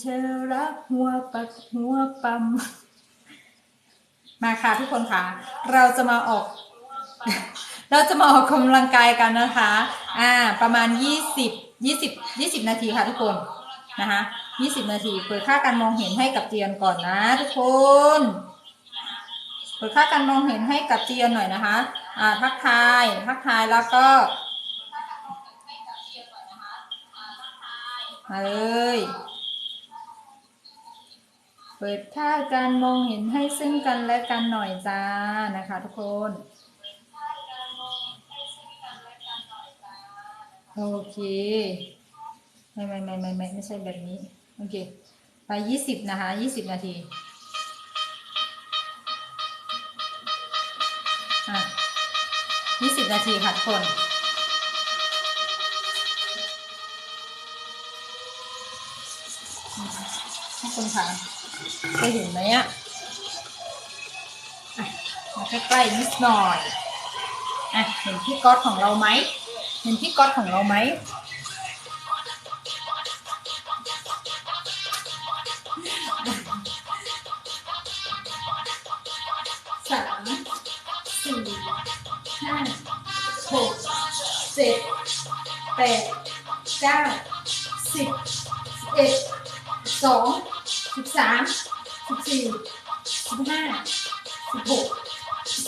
เธอรักหัวปักหัวปั๊มมาค่ะทุกคนค่ะ เราจะมาออก เราจะมาออกกำลังกายกันนะคะ อ่า ประมาณ20 20 20นาทีค่ะทุกคนนะคะ20นาทีเปิดค่าการมองเห็นให้กับเจียนก่อนนะทุกคนเปิดค่าการมองเห็นให้กับเจียนหน่อยนะคะ อ่า ทักทายทักทายแล้วก็มาเลย เปิดค่าการมองเห็นให้ซึ่งกันและกันหน่อยจ้านะคะทุกคนโอเคไม่ไม่ไม่ไม่ไม่ไม่ใช่แบบนี้โอเคไปยี่สิบนะคะยี่สิบนาทีอะยี่สิบนาทีค่ะทุกคนทุกคนค่ะ จะเห็นไหมอะอะมาใกล้ๆนิดหน่อยอะเห็นพี่ก๊อตของเราไหมเห็นพี่ก๊อตของเราไหม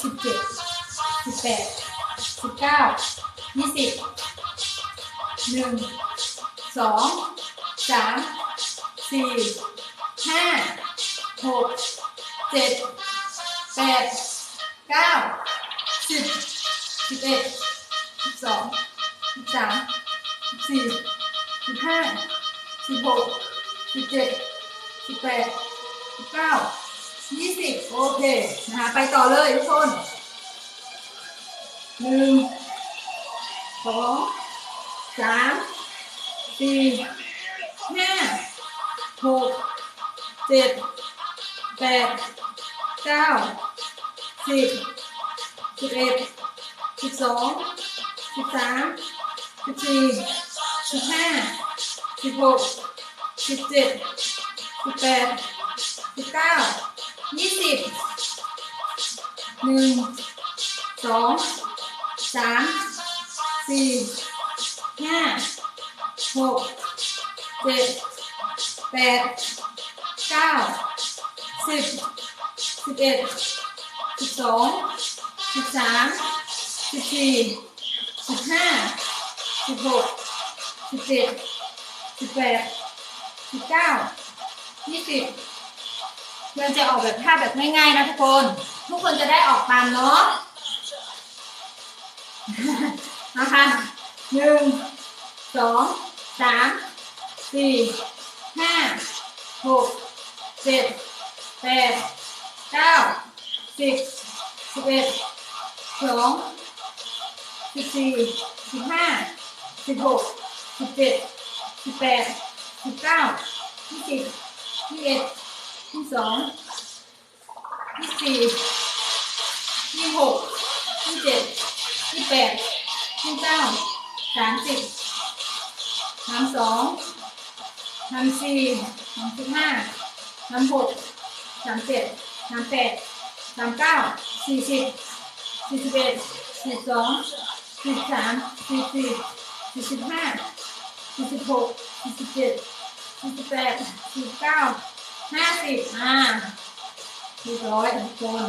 สิบเจ็ดสิบแปดสิบเก้ายี่สิบหนึ่งสองสามสี่ห้าหกเจ็ดแปดเก้าสิบสิบเอ็ดสิบสองสิบสามสิบสี่สิบห้าสิบหกสิบเจ็ดสิบแปดสิบเก้า ยี่สิบโอเคนะคะไปต่อเลยทุกคนหนึ่งสองสามสี่ห้าหกเจ็ดแปดเก้าสิบสิบเอ็ดสิบสองสิบสามสิบสี่สิบห้าสิบหกสิบเจ็ดสิบแปดสิบเก้า ยี่สิบหนึ่งสองสามสี่ห้าหกเจ็ดแปดเก้าสิบสิบเอ็ดสิบสองสิบสามสิบสี่สิบห้าสิบหกสิบเจ็ดสิบแปดสิบเก้ายี่สิบ เพื่อนจะออกแบบท่าแบบง่ายๆนะทุกคน ทุกคนจะได้ออกตามเนาะนะคะหนึ่งสองสามสี่ห้าหกเจ็ดแปดเก้าสิบสิบเอ็ดสองสิบสี่สิบห้าสิบหกสิบเจ็ดสิบแปดสิบเก้ายี่สิบยี่สิบเอ็ด ยี่สองยี่สิบสี่ยี่หกยี่เจ็ดยี่แปดยี่เก้าสามสิบสามสองสามสี่สามสิบห้าสามหกสามเจ็ดสามแปดสามเก้าสี่สิบสี่สิบเอ็ดสี่สิบสองสี่สิบสามสี่สิบสี่สี่สิบห้าสี่สิบหกสี่สิบเจ็ดสี่สิบแปดสี่สิบเก้า ห้าสิบอ่าเรียบร้อยทุกคน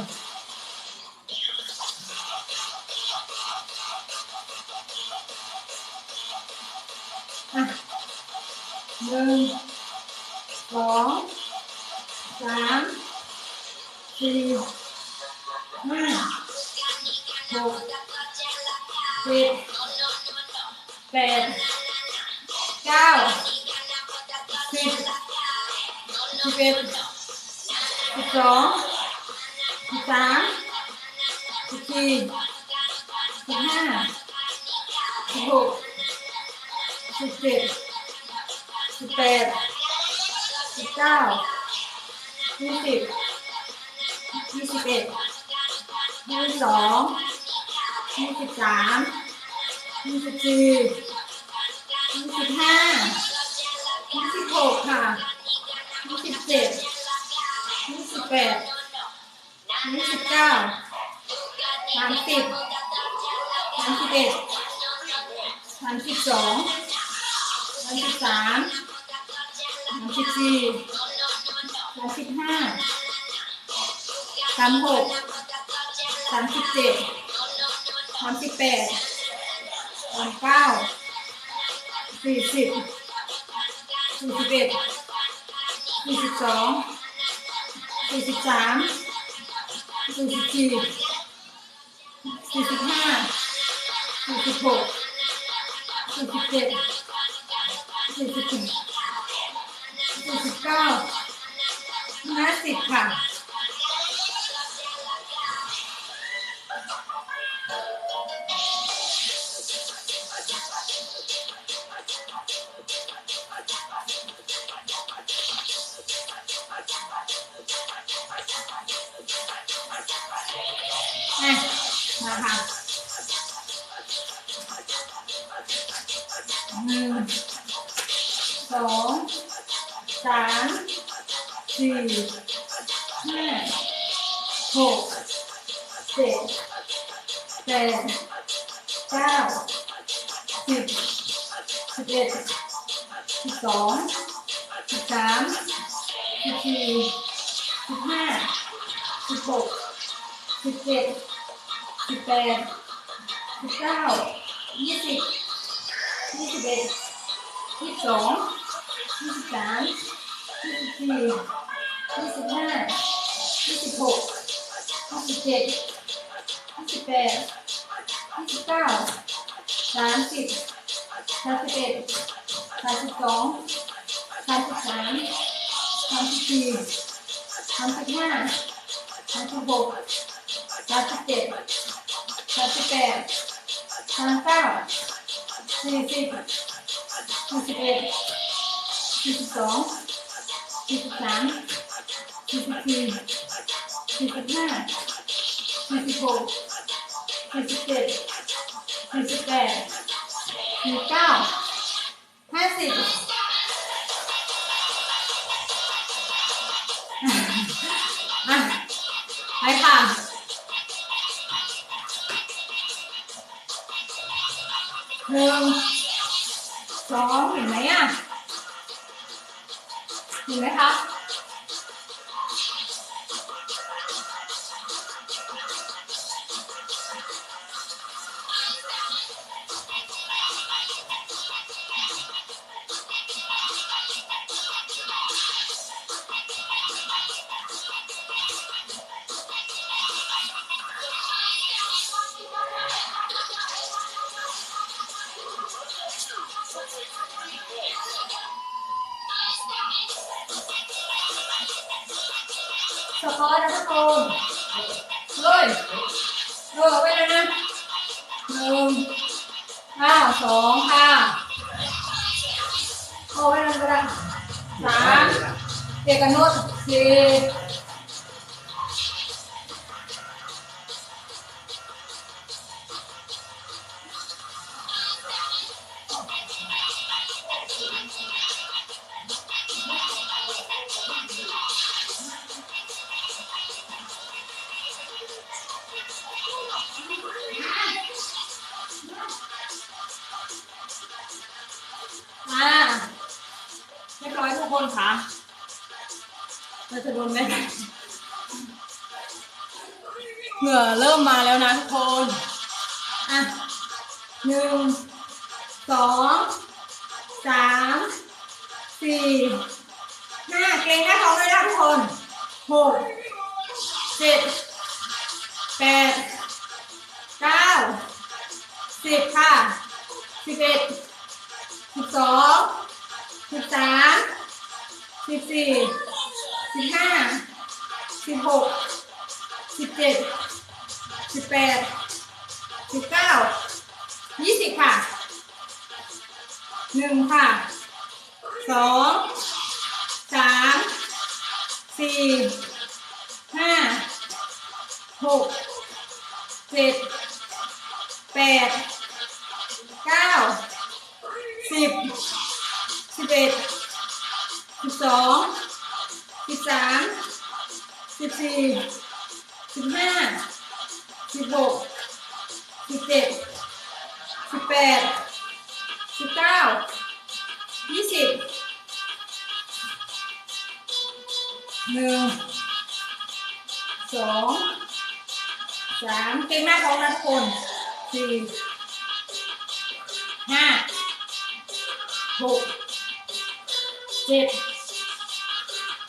อะหนึ่งสองสามสี่ห้าหกเจ็ดแปดเก้าสิบ สิบเอ็ดสิบสองสิบสามสิบสี่สิบห้าสิบหกสิบเจ็ดสิบแปดสิบเก้ายี่สิบยี่สิบเอ็ดยี่สิบสองยี่สิบสามยี่สิบสี่ยี่สิบห้ายี่สิบหกค่ะ เจ็ดยี่สิบแปดยี่สิบเก้าสามสิบสามสิบเอ็ดสามสิบสองสามสิบสามสามสิบสี่สามสิบห้าสามหกสามสิบเจ็ดสามสิบแปดสามเก้าสี่สิบสี่สิบเอ็ด สี่สิบสองสี่สิบสามสี่สิบสี่สี่สิบห้าสี่สิบหกสี่สิบเจ็ดสี่สิบแปดสี่สิบเก้าห้าสิบค่ะ มาค่ะหนึ่งสองสามสี่ สามสามสิบสี่สามสิบห้าสามสิบหกสามสิบเจ็ดสามสิบแปดสามเก้าสี่สิบสี่สิบเอ็ดสี่สิบสองสี่สิบสามสี่สิบสี่สี่สิบห้าสี่สิบหกสี่สิบเจ็ดสี่สิบแปดสี่สิบเก้าห้าสิบ หนึ่งสองเห็นไหมอะเห็นไหมคะ กอนะทุกนเลยเออไปเลยนะหนึ่งห้าสองค่ะเอาไปนั่นก็ได้สามเอกนุษสี่ จะโดนไหมเหงื่อเริ่มมาแล้วนะทุกคน อะหนึ่งสองสามสี่ห้าเกรงหน้าท้องเลยนะทุกคนหกเจ็ดแปดเก้าสิบค่ะสิบเอ็ดสิบสองสิบสามสิบสี่ สิบห้าสิบหกสิบเจ็ดสิบแปดสิบเก้ายี่สิบค่ะหนึ่งค่ะสองสามสี่ห้าหกเจ็ดแปดเก้าสิบสิบเอ็ดสิบสอง สามสิบสี่สิบห้าสิบหกสิบเจ็ดสิบแปดสิบเก้ายี่สิบหนึ่งสองสามเก่งมากของนักคนสี่ห้าหกเจ็ด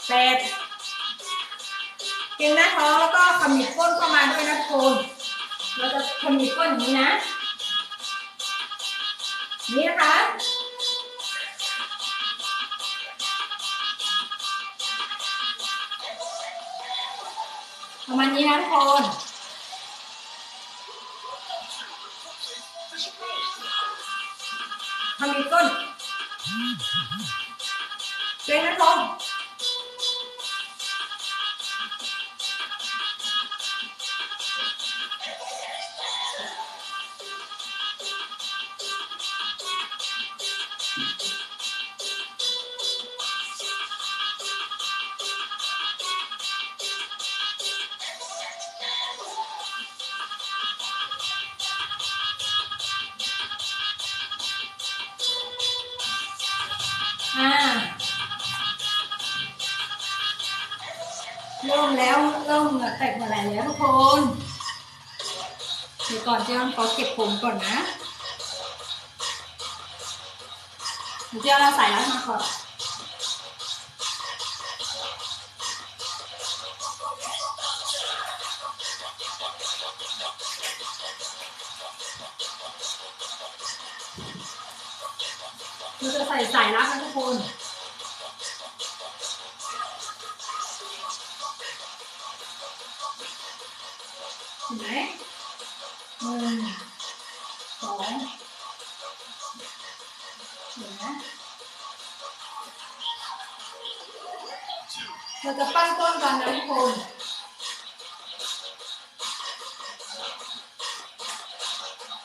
แปดเก่งหน้าท้องแล้วก็ขมิบก้นเข้ามาด้วยนะทุกคนเราจะขมิบก้นอย่างนี้นะ นี่นะคะประมาณนี้นะทุกคนทำอีกก้นเก่งนะทุกคน เริ่มแล้วเริ่มเหงื่อแตกหงื่อไหลแล้วทุกคนเดี๋ยวก่อนเจ้าขอเก็บผมก่อนนะเดี๋ยวเราใส่แล้วมาก่อนเราจะใส่สายรัดนะทุกคน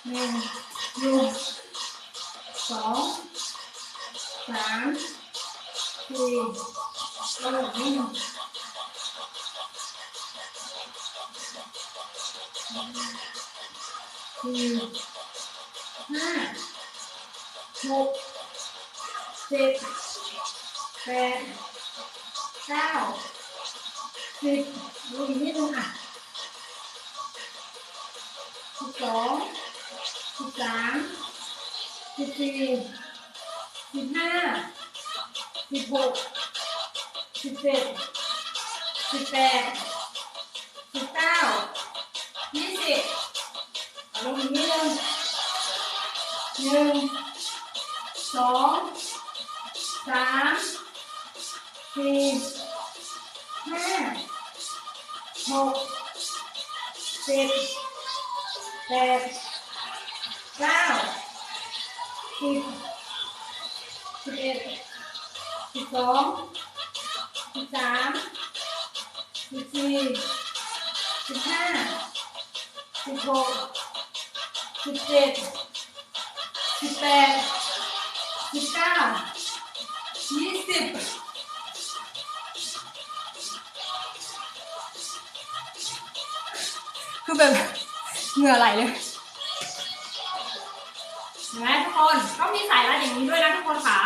หนึ่งหนึ่งสองสามสี่ห้าหนึ่งสี่ห้าหกเจ็ดแปดเก้าสิบดูอีกนิดนึงอะสิบสอง สิบสามสิบสี่สิบห้าสิบหกสิบเจ็ดสิบแปดสิบเก้ายี่สิบเอาลงอีกนิดนึงหนึ่งสองสามสี่ห้าหกเจ็ดแปด เก้าสิบสิบเอ็ดสิบสองสิบสามสิบสี่สิบห้าสิบหกสิบเจ็ดสิบแปดสิบเก้ายี่สิบคือแบบเหงื่อไหลเลย มีสายรัดอย่างนี้ด้วยนะทุกคนค่ะ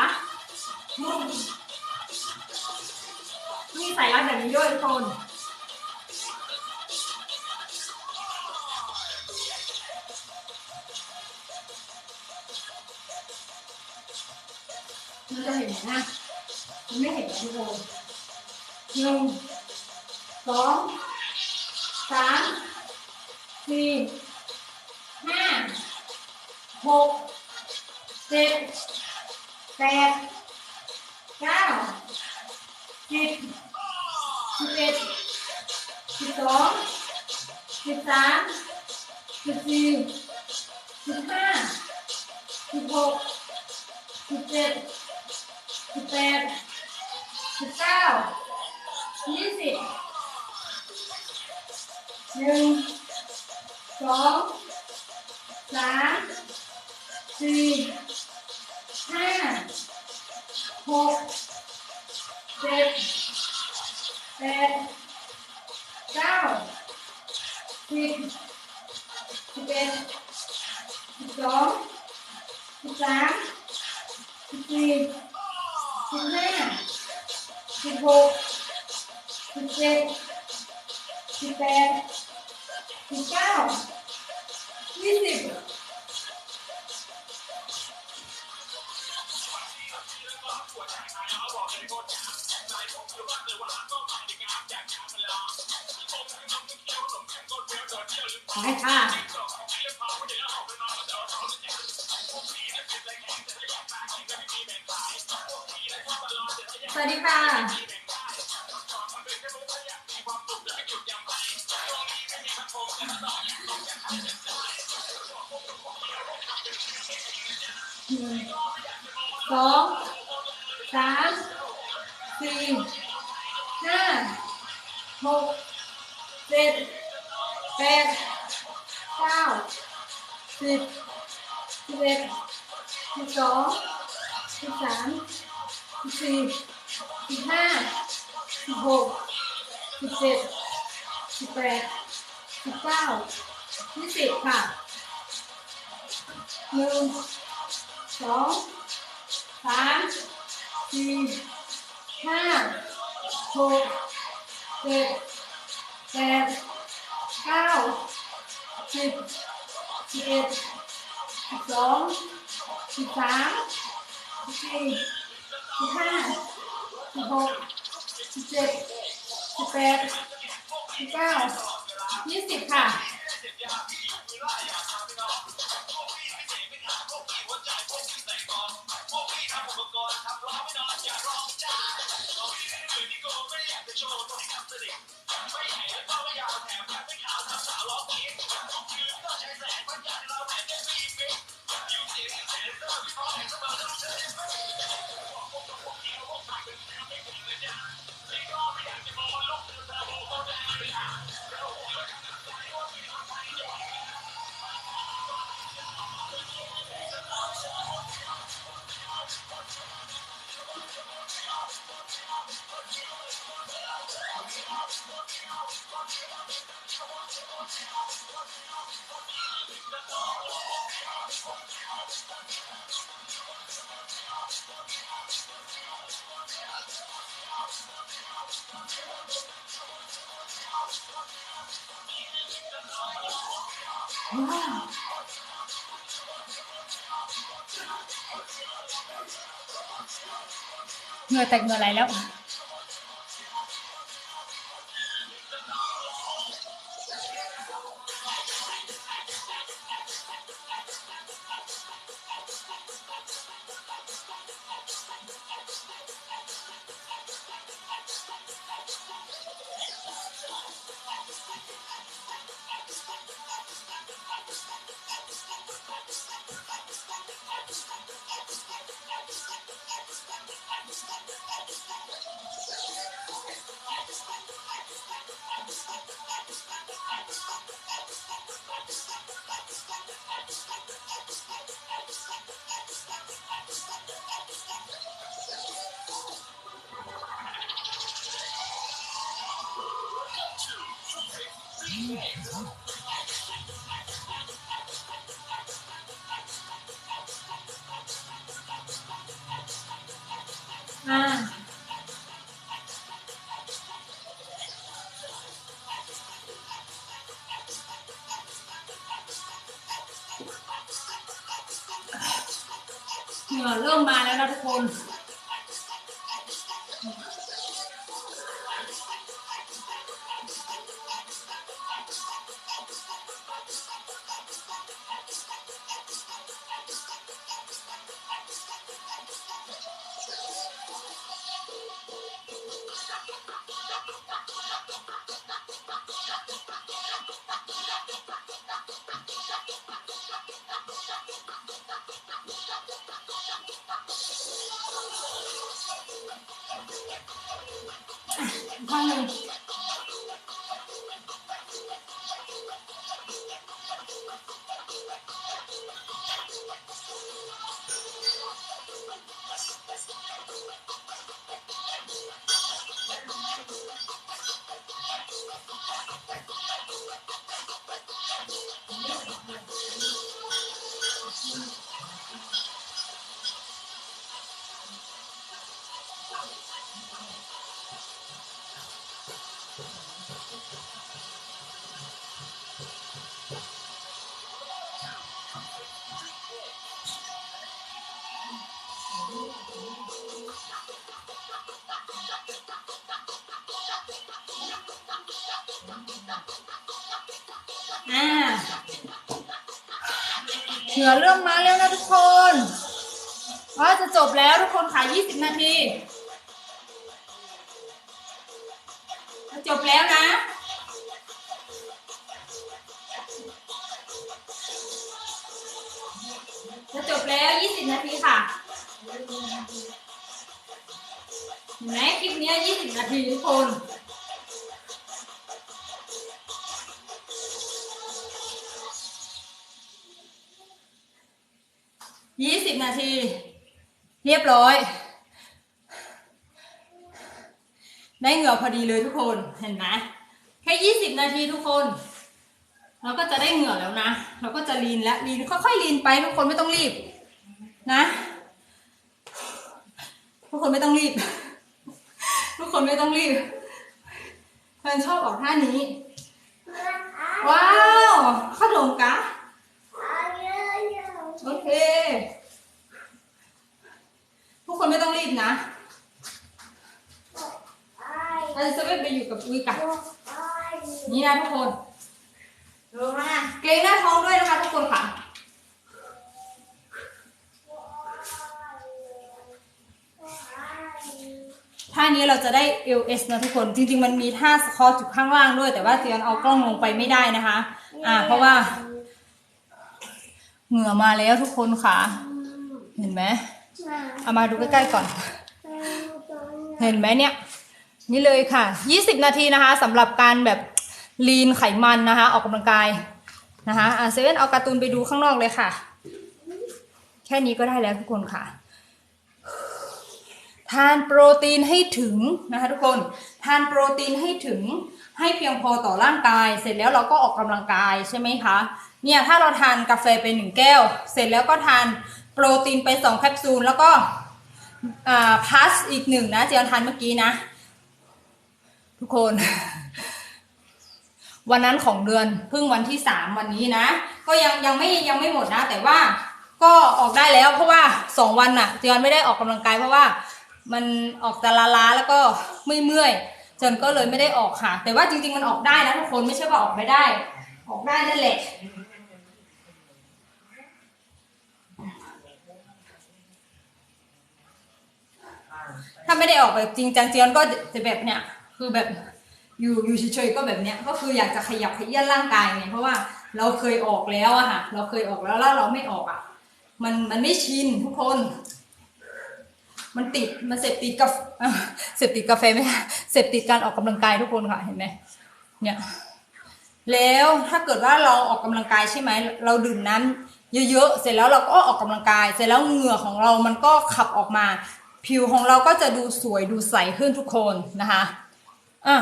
มีสายรัดแบบนี้ด้วยทุกคนมันจะเห็นไหมนะมันไม่เห็นทุกคนหนึ่งสองสามสี่ห้าหก เจ็ดแปดเก้าสิบสิบเอ็ดสิบสองสิบสามสิบสี่สิบห้าสิบหกสิบเจ็ดสิบแปดสิบเก้ายี่สิบหนึ่งสองสามสี่ ห้าหกเจ็ดแปเก้าสิบสิบเอ็ดสิบสองสิบสามสิบสี่สิบห้าสิบหกสิบเจ็ดสิบแปดสิบเก้ายี่สิบามสี่ห้าหกเจ็ดแปดเก้าสิบสิบเอ็ดสิบสองสิบสามสิบสี่สิบห้าสิบหกสิบเจ็ดสิบแปดสิบเก้ายี่สิบค่ะหนึ่งสองสาม สี่ห้าหกเจ็ดแปดเก้าสิบสิบเอ็ดสิบสองสิบสามสิบสี่สิบห้าสิบหกสิบเจ็ดสิบแปดสิบเก้ายี่สิบค่ะ ว้าวเหงื่ หงื่อไหลแล้วอ่าเหงื่อเริ่มมาแล้วนะทุกคน ข้ เหลือเรื่องมาแล้วนะทุกคนว่าจะจบแล้วทุกคนขาย20 นาทีจะจบแล้วนะ ยบร้อย ได้เหงื่อพอดีเลยทุกคนเห็นไหมแค่ยี่สิบนาทีทุกคน เราก็จะได้เหงื่อแล้วนะ เราก็จะลีนแล้วลีนค่อยๆลีนไปทุกคนไม่ต้องรีบ นะ ทุกคนไม่ต้องรีบ ทุกคนไม่ต้องรีบเพื่อนชอบออกท่านี้ ว้าวขนมกะโอเค ทุกคนไม่ต้องรีบนะเราจะไม่ไปอยู่กับอุ้ยกันนี่นะทุกคนเกรงหน้าท้องด้วยนะคะทุกคนค่ะท่านี้เราจะได้ LS นะทุกคน จริง ๆ มันมีท่าสคอตอยู่ข้างล่างด้วย แต่ว่าเตียนเอากล้องลงไปไม่ได้นะคะ อ่า เพราะว่า เหงื่อมาแล้วทุกคนค่ะ เห็นไหม เอามาดูใกล้ๆก่อน เห็นไหมเนี่ย นี่เลยค่ะ 20 นาทีนะคะสำหรับการแบบลีนไขมันนะคะ ออกกำลังกายนะคะอะเซเว่นเอาการ์ตูนไปดูข้างนอกเลยค่ะ แค่นี้ก็ได้แล้วทุกคนค่ะ ทานโปรตีนให้ถึงนะคะทุกคน ทานโปรตีนให้ถึงให้เพียงพอต่อร่างกาย เสร็จแล้วเราก็ออกกำลังกายใช่ไหมคะ เนี่ยถ้าเราทานกาแฟไปหนึ่งแก้ว เสร็จแล้วก็ทาน โปรตีนไปสองแคปซูล แล้วก็อ่าพัสอีกหนึ่งนะเจียนทานเมื่อกี้นะ ทุกคน วันนั้นของเดือนเพิ่งวันที่สามวันนี้นะ ก็ยังยังไม่ยังไม่หมดนะ แต่ว่าก็ออกได้แล้วเพราะว่าสองวันน่ะ เจียนไม่ได้ออกกำลังกายเพราะว่ามันออกจะล้าแล้วก็เมื่อยเมื่อยจนก็เลยไม่ได้ออกค่ะ แต่ว่าจริง ๆ มันออกได้นะทุกคนไม่ใช่ว่าออกไม่ได้ ออกได้นั่นแหละ ถ้าไม่ได้ออกแบบจริงจังเจียนก็จะแบบเนี้ยคือแบบอยู่อยู่เฉยๆก็แบบเนี้ยก็คืออยากจะขยับขยื่นร่างกายไงเพราะว่าเราเคยออกแล้วอะค่ะเราเคยออกแล้วแล้วเราไม่ออกอะมันมันไม่ชินทุกคน มันติดมันเสพติดกับเสพติดกาแฟไหมเสพติดการออกกำลังกายทุกคนค่ะเห็นไหมเนี่ยแล้วถ้าเกิดว่าเราออกกำลังกายใช่ไหมเราดื่มน้ำเยอะๆเสร็จแล้วเราก็ออกกำลังกาย เสร็จแล้วเหงื่อของเรามันก็ขับออกมา ผิวของเราก็จะดูสวยดูใสขึ้นทุกคนนะคะอะ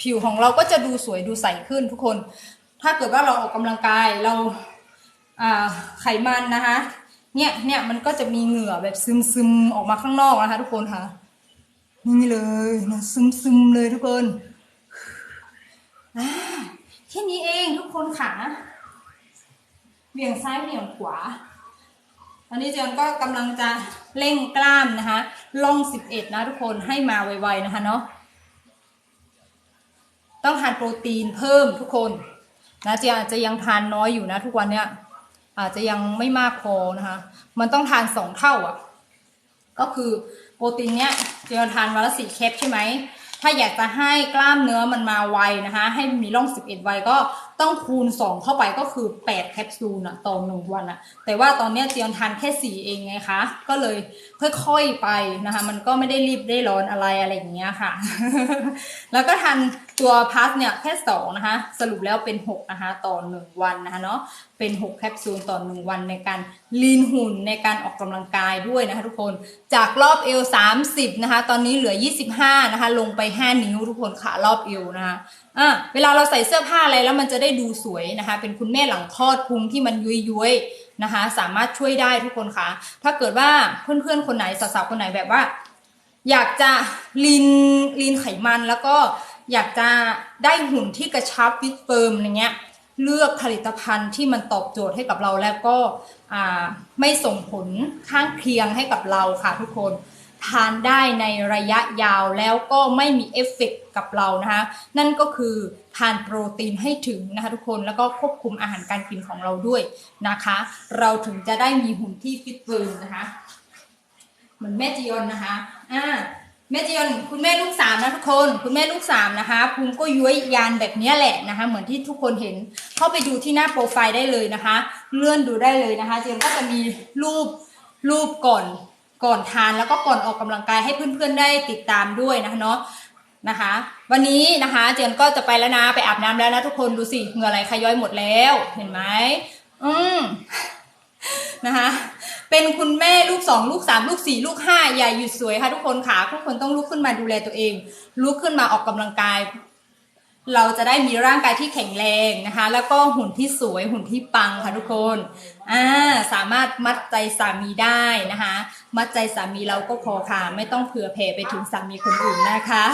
ผิวของเราก็จะดูสวยดูใสขึ้นทุกคน ถ้าเกิดว่าเราออกกำลังกายเราอ่าไขมันนะคะเนี่ยเนี่ยมันก็จะมีเหงื่อแบบซึมซึมออกมาข้างนอกนะคะ ทุกคนค่ะนี่เลยนะซึมซึมเลยทุกคนแค่นี้เองทุกคนค่ะเบี่ยงซ้ายเบี่ยงขวาตอนนี้เจนก็กำลังจะ เร่งกล้ามนะคะล่อง 11 นะทุกคนให้มาไวๆนะคะเนาะต้องทานโปรตีนเพิ่มทุกคนนะจยนอาจจะยังทานน้อยอยู่นะ ทุกวันเนี้ยอาจจะยังไม่มากพอนะคะมันต้องทานสองเท่าอะ ก็คือโปรตีนเนี้ยเจยนทานวันละสี่แคปใช่ไหมถ้าอยากจะให้กล้ามเนื้อมันมาไวนะคะ ให้มีร่อง 11 ไวก็ ต้องคูณ 2 เข้าไปก็คือ 8 แคปซูลนะต่อหนึ่งวันอะแต่ว่าตอนเนี้ยเจียนทานแค่ 4 เองไงคะ ก็เลยค่อยๆไปนะคะ มันก็ไม่ได้รีบได้ร้อนอะไรอะไรอย่างเงี้ยค่ะ แล้วก็ทานตัวพัสเนี่ยแค่ 2 นะคะ สรุปแล้วเป็น 6 นะคะ ต่อ 1 วันนะคะเนาะเป็น 6 แคปซูลต่อ 1 วันในการลีนหุ่นในการออกกำลังกายด้วยนะคะทุกคนจากรอบเอว 30 นะคะ ตอนนี้เหลือ 25 นะคะ ลงไป 5 นิ้วทุกคนค่ะรอบเอวนะคะอะเวลาเราใส่เสื้อผ้าอะไรแล้วมันจะได้ดูสวยนะคะ เป็นคุณแม่หลังคลอดพุงที่มันยุยๆนะคะ สามารถช่วยได้ทุกคนค่ะ ถ้าเกิดว่าเพื่อนๆคนไหนสาวๆคนไหนแบบว่า อยากจะลีนลีนไขมันแล้วก็อยากจะได้หุ่นที่กระชับฟิตเฟิร์มอย่างเงี้ยเลือกผลิตภัณฑ์ที่มันตอบโจทย์ให้กับเราแล้วก็อ่าไม่ส่งผลข้างเคียงให้กับเราค่ะทุกคน ทานได้ในระยะยาวแล้วก็ไม่มีเอฟเฟกต์กับเรานะคะนั่นก็คือทานโปรตีนให้ถึงนะคะทุกคนแล้วก็ควบคุมอาหารการกินของเราด้วยนะคะ เราถึงจะได้มีหุ่นที่ฟิตเฟิร์มนะคะเหมือนแม่จียอนนะคะอ่าแม่จียอนคุณแม่ลูกสามนะทุกคน คุณแม่ลูกสามนะคะภูมิก็ย้วยยานแบบนี้แหละนะคะ เหมือนที่ทุกคนเห็นเข้าไปดูที่หน้าโปรไฟล์ได้เลยนะคะ เลื่อนดูได้เลยนะคะจียนก็จะมีรูปรูปก่อน ก่อนทานแล้วก็ก่อนออกกำลังกายให้เพื่อนๆได้ติดตามด้วยนะคะเนาะนะคะ วันนี้นะคะเจนก็จะไปแล้วนะไปอาบน้ำแล้วนะทุกคนดูสิเหงื่ออะไหลขย้อยหมดแล้วเห็นไหมอืมนะคะเป็นคุณแม่ลูกสองลูกสามลูกสี่ลูกห้าอย่าหยุดสวยค่ะทุกคนค่ะทุกคนต้องลุกขึ้นมาดูแลตัวเองลุกขึ้นมาออกกำลังกาย เราจะได้มีร่างกายที่แข็งแรงนะคะ แล้วก็หุ่นที่สวยหุ่นที่ปังค่ะทุกคนอ่าสามารถมัดใจสามีได้นะคะ มัดใจสามีเราก็พอค่ะ ไม่ต้องเผื่อแผ่ไปถึงสามีคนอื่นนะคะ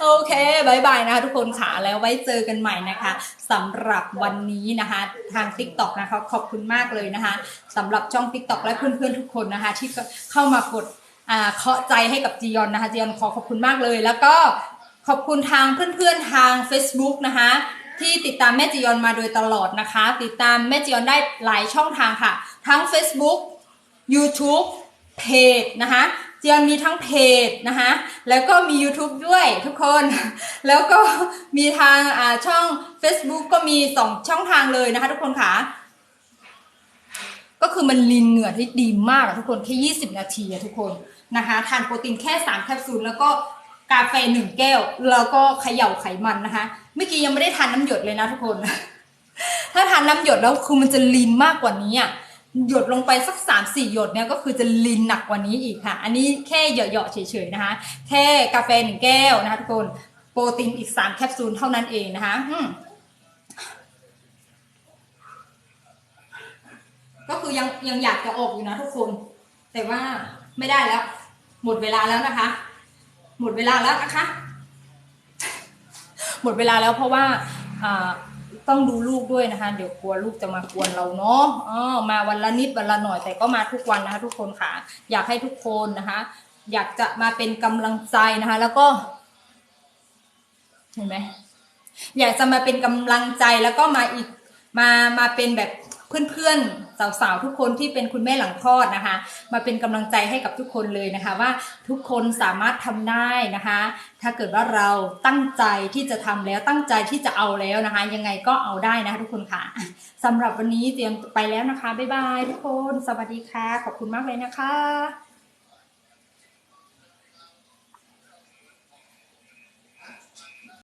โอเคบายบายนะคะทุกคนค่ะแล้วไว้เจอกันใหม่นะคะสำหรับวันนี้นะคะ ทาง TikTok นะคะขอบคุณมากเลยนะคะสำหรับช่อง TikTok และเพื่อนๆทุกคนนะคะ ที่เข้ามากดอ่าเคาะใจให้กับจียอนนะคะจียอนขอขอบคุณมากเลย แล้วก็ ขอบคุณทางเพื่อนๆทาง Facebook นะคะที่ติดตามแม่จียอนมาโดยตลอดนะคะ ติดตามแม่จียอนได้หลายช่องทางค่ะ ทั้ง Facebook YouTube เพจนะคะจียนมีทั้งเพจนะคะแล้วก็มี YouTube ด้วยทุกคน แล้วก็มีทางอ่าช่อง Facebook ก็มี2ช่องทางเลยนะคะทุกคนค่ะ ก็คือมันลินเหงื่อที่ดีมากอะทุกคนแค่ 20 นาทีอะทุกคนนะคะ ทานโปรตีนแค่ 3 แคปซูลแล้วก็ กาแฟ1แก้ว แล้วก็เขย่าไขมันนะคะเมื่อกี้ยังไม่ได้ทานน้ำหยดเลยนะทุกคน ถ้าทานน้ำหยดแล้วคือมันจะลีนมากกว่านี้อะหยดลงไปสักสามสี่หยดเนี่ยก็คือจะลีนหนักกว่านี้อีกค่ะ อันนี้แค่เหยาะๆเฉยๆนะคะ แค่กาแฟหนึ่งแก้วนะคะทุกคนโปรตีนอีกสามแคปซูลเท่านั้นเองนะคะก็คือยังยังอยากจะออกอยู่นะทุกคน แต่ว่าไม่ได้แล้ว หมดเวลาแล้วนะคะ หมดเวลาแล้วนะคะ หมดเวลาแล้วเพราะว่าต้องดูลูกด้วยนะคะ เดี๋ยวกลัวลูกจะมากวนเราเนาะอ๋อมาวันละนิดวันละหน่อยแต่ก็มาทุกวันนะคะ ทุกคนค่ะ อยากให้ทุกคนนะคะ อยากจะมาเป็นกำลังใจนะคะ แล้วก็เห็นไหมอยากจะมาเป็นกำลังใจแล้วก็มาอีกมามาเป็นแบบ เพื่อนๆสาวๆทุกคนที่เป็นคุณแม่หลังคลอดนะคะ มาเป็นกำลังใจให้กับทุกคนเลยนะคะ ว่าทุกคนสามารถทำได้นะคะ ถ้าเกิดว่าเราตั้งใจที่จะทำแล้วตั้งใจที่จะเอาแล้วนะคะ ยังไงก็เอาได้นะคะทุกคนค่ะสำหรับวันนี้เตรียมไปแล้วนะคะบ๊ายบายทุกคน สวัสดีค่ะ ขอบคุณมากเลยนะคะ